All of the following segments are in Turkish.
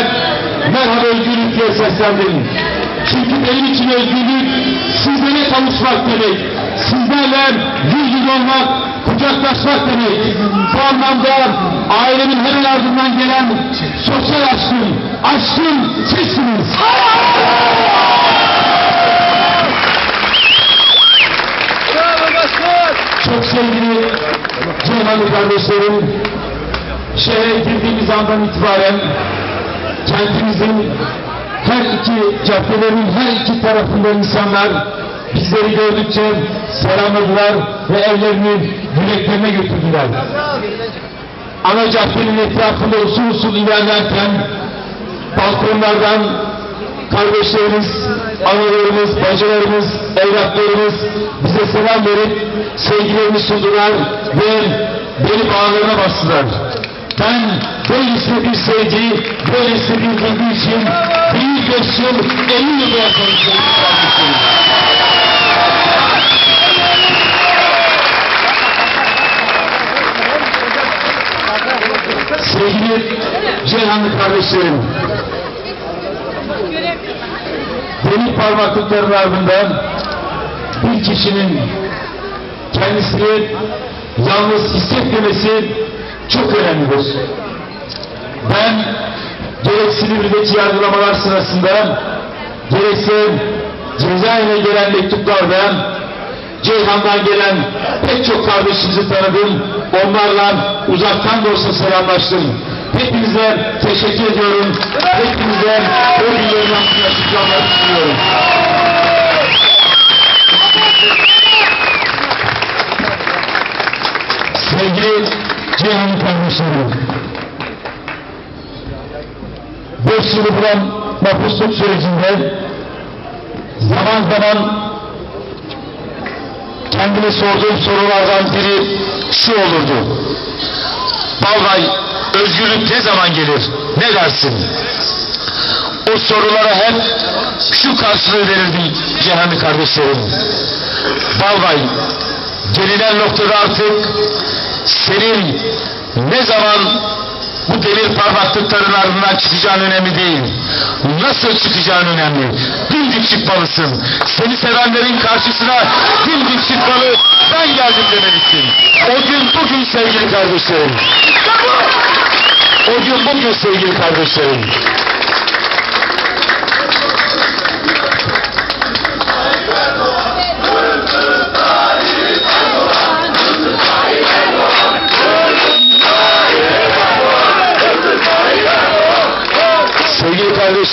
beraber merhaba özgürlük diye seslendim. Çünkü benim için özgürlük sizlere kavuşmak demek. Sizlerle yüz yüze olmak, kucaklaşmak demek. Bu anlamda ailemin hemen ardından gelen sosyal aşkım, aşkım sizsiniz. Çok sevgili Ceyhanlı kardeşlerim, şehre girdiğimiz andan itibaren kentimizin her iki caddelerin her iki tarafından insanlar bizleri gördükçe selamladılar ve evlerini yüreklerine götürdüler. Ana caddenin etrafında usul usul ilerlerken balkonlardan kardeşlerimiz, analarımız, bacılarımız, evlatlarımız bize selam verip sevgilerini sundular ve beni bağlarına bastılar. Ben böylesine bir sevgi, böylesine bir duygu için beş yıl, elli yıl yaşamışım kardeşlerim. Sevgili Ceyhanlı kardeşlerim, demir parmaklıkların ardından bir kişinin kendisini yalnız hissetmemesi çok önemlidir. Ben gerek Silivri'deki yargılamalar sırasında gerekse cezaevine gelen mektuplarda Ceyhan'dan gelen pek çok kardeşimizi tanıdım. Onlarla uzaktan da olsa selamlaştım. Hepinize teşekkür ediyorum. Hepinize o günlerin hakkında açıklamak istiyorum. Sevgili Ceyhan kardeşlerim, bulan mapusluk sürecinde zaman zaman kendime sorduğum sorulardan biri şu olurdu. Balbay, özgürlük ne zaman gelir? Ne dersin? O sorulara hep şu karşılığı verirdim Cihanlı kardeşlerim. Balbay, gelinen noktada artık senin ne zaman bu demir parmaklıkların ardından çıkacağın önemli değil. Nasıl çıkacağın önemli. Dimdik çıkmalısın. Seni sevenlerin karşısına dimdik çıkmalı. Ben geldim demelisin. O gün bugün sevgili kardeşlerim. O gün bugün sevgili kardeşlerim.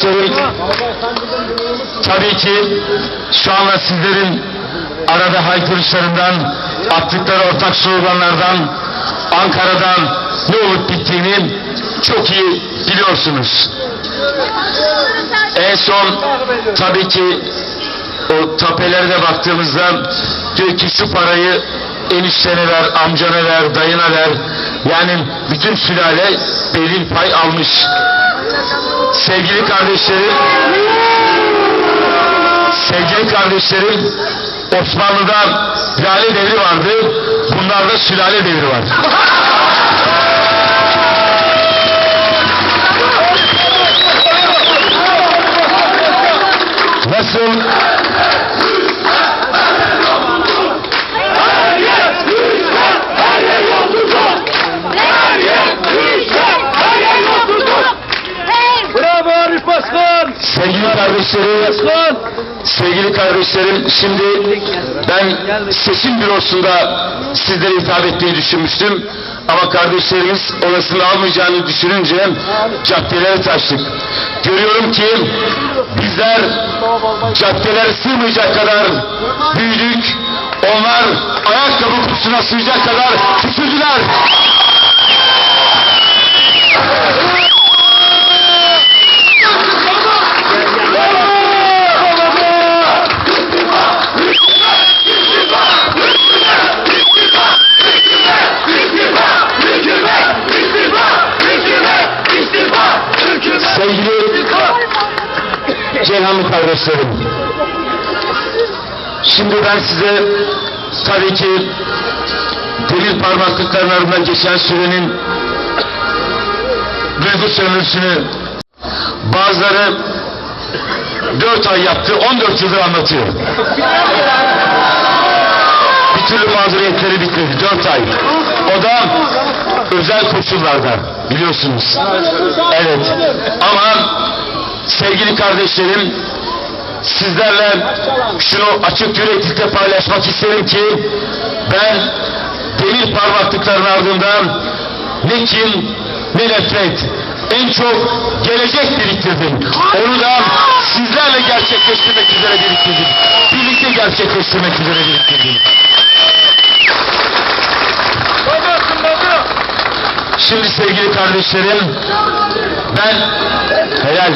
Kardeşlerim, tabii ki şu anda sizlerin arada haykırışlarından, attıkları ortak sloganlardan, Ankara'dan ne olup bittiğini çok iyi biliyorsunuz. En son tabii ki o tapelere de baktığımızda diyor ki şu parayı eniştene ver, amcana ver, dayına ver. Yani bütün sülale belin pay almış. Sevgili kardeşlerim, sevgili kardeşlerim, Osmanlı'da lale devri vardı, bunlarda sülale devri var. Sevgili kardeşlerim, sevgili kardeşlerim, şimdi ben seçim bürosunda sizlere hitap etmeyi düşünmüştüm. Ama kardeşlerimiz orasını almayacağını düşününce caddelere taştık. Görüyorum ki bizler caddelere sığmayacak kadar büyüdük. Onlar ayakkabı kutusuna sığacak kadar küçüldüler. Ceyhanlı kardeşlerim. Şimdi ben size tabii ki demir parmaklıkların ardından geçen sürenin duygu sömürüsünü Bazıları 4 ay yaptı, 14 yıldır anlatıyor. Bir türlü mazeriyetleri bitmedi. 4 ay. O da özel koşullarda biliyorsunuz. Evet. Ama sevgili kardeşlerim sizlerle şunu açık yüreklilikle paylaşmak isterim ki ben demir parmaklıkların ardından ne kin ne nefret en çok gelecek biriktirdim. Onu da sizlerle gerçekleştirmek üzere biriktirdim. Birlikte gerçekleştirmek üzere biriktirdim. Şimdi sevgili kardeşlerim ben helal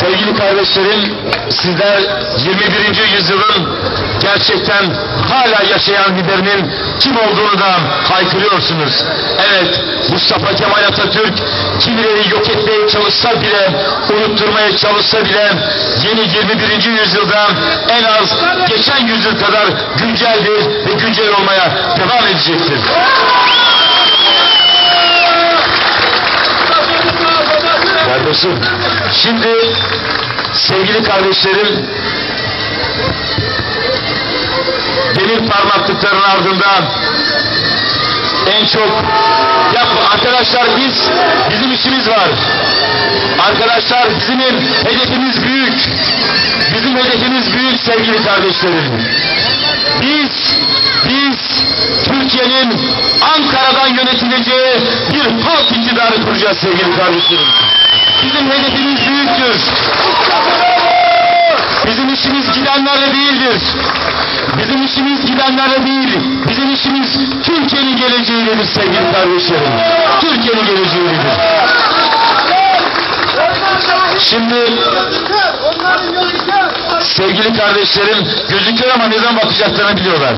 Sevgili kardeşlerim, sizler 21. yüzyılın gerçekten hala yaşayan liderinin kim olduğunu da haykırıyorsunuz. Evet, Mustafa Kemal Atatürk kimileri yok etmeye çalışsa bile, unutturmaya çalışsa bile yeni 21. yüzyılda en az geçen yüzyıl kadar günceldir ve güncel olmaya devam edecektir. Kardeşim, şimdi sevgili kardeşlerim, demir parmaklıkların ardından en çok yap arkadaşlar biz bizim işimiz var. Arkadaşlar bizim hedefimiz büyük. Bizim hedefimiz büyük sevgili kardeşlerim. Biz biz Türkiye'nin Ankara'dan yönetileceği bir halk iktidarı kuracağız sevgili kardeşlerim. Bizim hedefimiz büyüktür. Bizim işimiz gidenlerle değildir. Bizim işimiz gidenlerle değil. Bizim işimiz Türkiye'nin geleceğidir sevgili kardeşlerim. Türkiye'nin geleceğidir. Şimdi sevgili kardeşlerim gözüküyor ama neden bakacaklarını biliyorlar.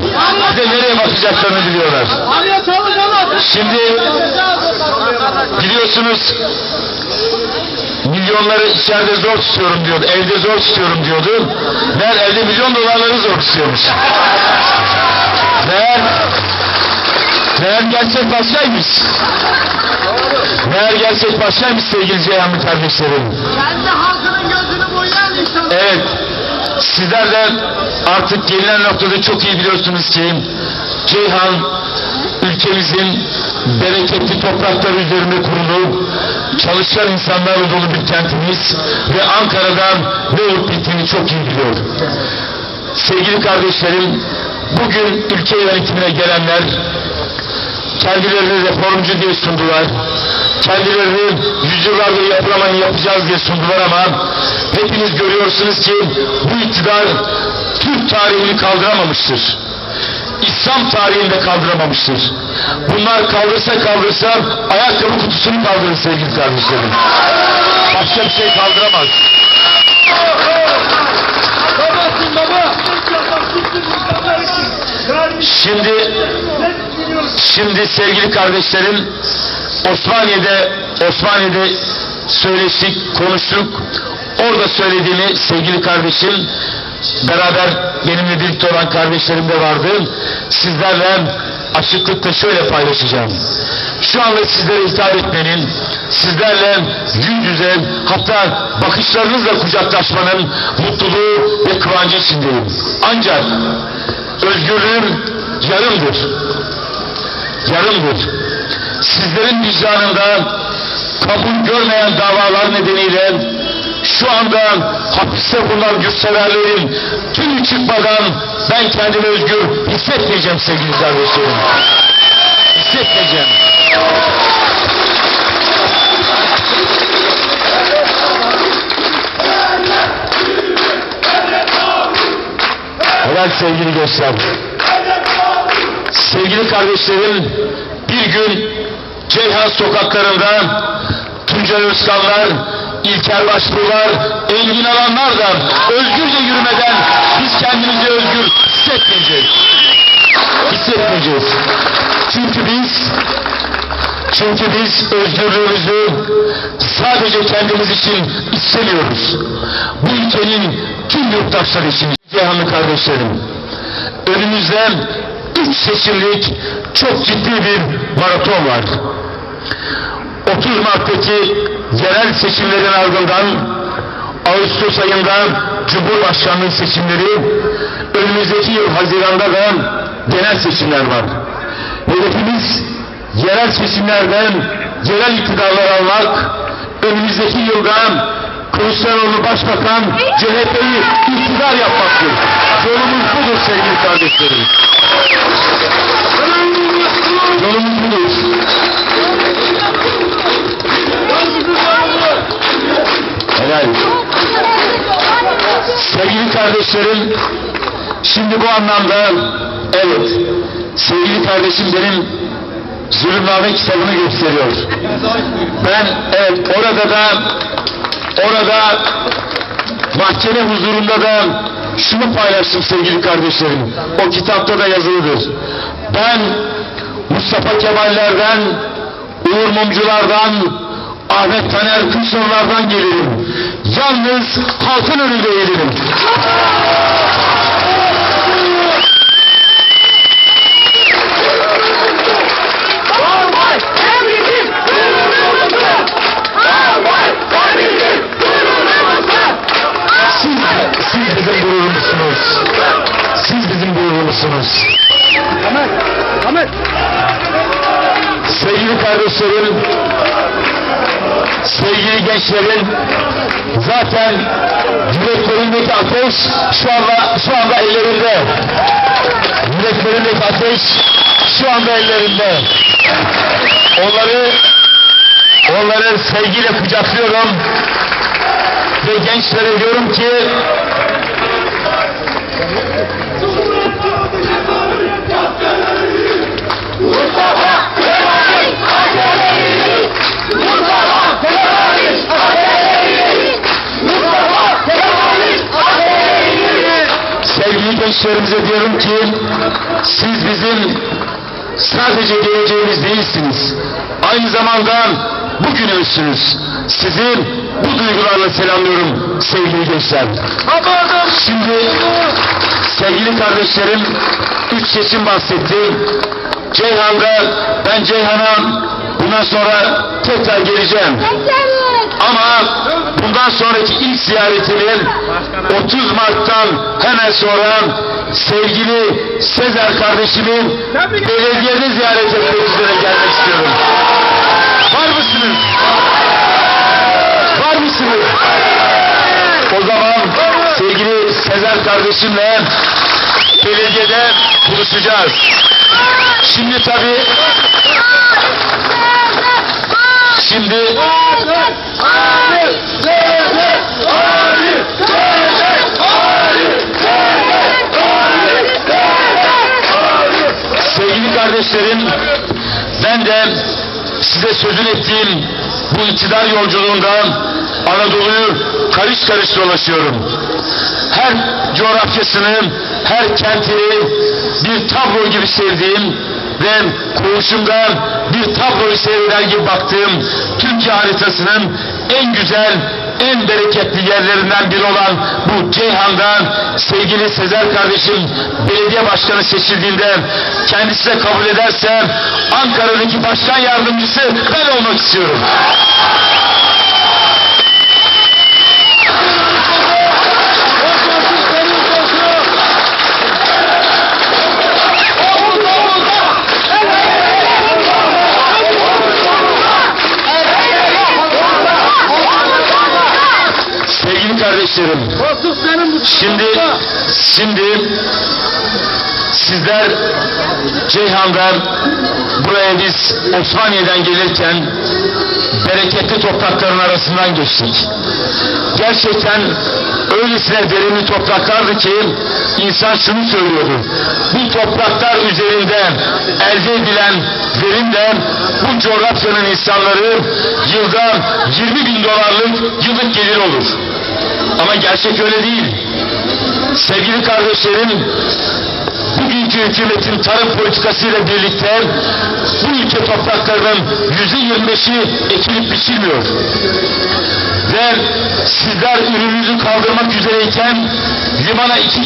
Bir de nereye bakacaklarını biliyorlar. Şimdi biliyorsunuz milyonları içeride zor tutuyorum diyordu. Evde zor tutuyorum diyordu. Meğer evde milyon dolarları zor tutuyormuş. Meğer Meğer gerçek başkaymış. Meğer gerçek başkaymış sevgili Ceyhanlı kardeşlerim. Kendi halkının gözünü boyayan insan. Evet. Sizler de artık gelinen noktada çok iyi biliyorsunuz ki Ceyhan ülkemizin bereketli toprakları üzerinde kurulu çalışkan insanlarla dolu bir kentimiz ve Ankara'dan ne olup bittiğini çok iyi biliyor. Sevgili kardeşlerim, bugün ülke yönetimine gelenler kendilerini reformcu diye sundular. Kendilerini yüzyıllardır yapılamayı yapacağız diye sundular ama hepiniz görüyorsunuz ki bu iktidar Türk tarihini kaldıramamıştır. İslam tarihini de kaldıramamıştır. Bunlar kaldırsa kaldırsa ayakkabı kutusunu kaldırır sevgili kardeşlerim. Başka bir şey kaldıramaz. Babasın baba. Şimdi Şimdi sevgili kardeşlerim Osmaniye'de Osmaniye'de söyleştik, konuştuk. Orada söylediğimi sevgili kardeşim beraber benimle birlikte olan kardeşlerim de vardı. Sizlerle açıklıkla şöyle paylaşacağım. Şu anda sizlere hitap etmenin, sizlerle yüz yüze hatta bakışlarınızla kucaklaşmanın mutluluğu ve kıvancı içindeyim. Ancak özgürlüğüm yarımdır yarımdır. Sizlerin vicdanında kabul görmeyen davalar nedeniyle şu anda hapiste bulunan yurtseverlerin tümü çıkmadan ben kendimi özgür hissetmeyeceğim sevgili kardeşlerim. Hissetmeyeceğim. Helal sevgili dostlar. Sevgili kardeşlerim, bir gün Ceyhan sokaklarında Tuncay Özkanlar, İlker Başbuğlar, Engin Alanlar da özgürce yürümeden biz kendimizi özgür hissetmeyeceğiz. Hissetmeyeceğiz. Çünkü biz Çünkü biz özgürlüğümüzü sadece kendimiz için istemiyoruz. Bu ülkenin tüm yurttaşları için. Cihanlı kardeşlerim, önümüzde üç seçimlik çok ciddi bir maraton var. 30 Mart'taki yerel seçimlerin ardından Ağustos ayında Cumhurbaşkanlığı seçimleri, önümüzdeki yıl Haziran'da da genel seçimler var. Hedefimiz yerel seçimlerden yerel iktidarlar almak, önümüzdeki yılda Kılıçdaroğlu Başbakan, CHP'yi iktidar yapmaktır. Yolumuz budur sevgili kardeşlerim. Yolumuz budur. Helal. Sevgili kardeşlerim, şimdi bu anlamda evet, sevgili kardeşim benim zulümname kitabını gösteriyor. Ben evet orada da orada mahkeme huzurunda da şunu paylaştım sevgili kardeşlerim. O kitapta da yazılıdır. Ben Mustafa Kemallerden, Uğur Mumculardan, Ahmet Taner Kuşlarlardan gelirim. Yalnız halkın önünde eğilirim. Gençlerin zaten yüreklerindeki ateş şu anda şu anda ellerinde. Yüreklerindeki ateş şu anda ellerinde. Onları onları sevgiyle kucaklıyorum ve gençlere diyorum ki gençlerimize diyorum ki siz bizim sadece geleceğimiz değilsiniz. Aynı zamanda bugünümüzsünüz. Sizi bu duygularla selamlıyorum sevgili gençler. Şimdi sevgili kardeşlerim üç seçim bahsetti. Ceyhan'da ben Ceyhan'a bundan sonra tekrar geleceğim. Ama bundan sonraki ilk ziyaretinin 30 Mart'tan hemen sonra sevgili Sezer kardeşimin belediyede ziyaret etmek üzere gelmek istiyorum. Var mısınız? Var mısınız? O zaman sevgili Sezer kardeşimle belediyede buluşacağız. Şimdi tabii şimdi Sevgili kardeşlerim, ben de size sözün ettiğim bu iktidar yolculuğunda Anadolu'yu karış karış dolaşıyorum. Her coğrafyasını, her kentini bir tablo gibi sevdiğim ve koğuşumda bir tabloyu seyreder gibi baktığım Türkiye haritasının en güzel, en bereketli yerlerinden biri olan bu Ceyhan'da sevgili Sezer kardeşim belediye başkanı seçildiğinde kendisi de kabul ederse Ankara'daki başkan yardımcısı ben olmak istiyorum. Bu Şimdi şimdi sizler Ceyhan'dan buraya biz Osmaniye'den gelirken bereketli toprakların arasından geçtik. Gerçekten öylesine verimli topraklardı ki insan şunu söylüyordu. Bu topraklar üzerinde elde edilen verimle bu coğrafyanın insanları yılda 20 bin dolarlık yıllık gelir olur. Ama gerçek öyle değil. Sevgili kardeşlerim, bugünkü hükümetin tarım politikasıyla birlikte bu ülke topraklarının yüzde yirmi beşi ekilip biçilmiyor. Ve sizler ürününüzü kaldırmak üzereyken limana iki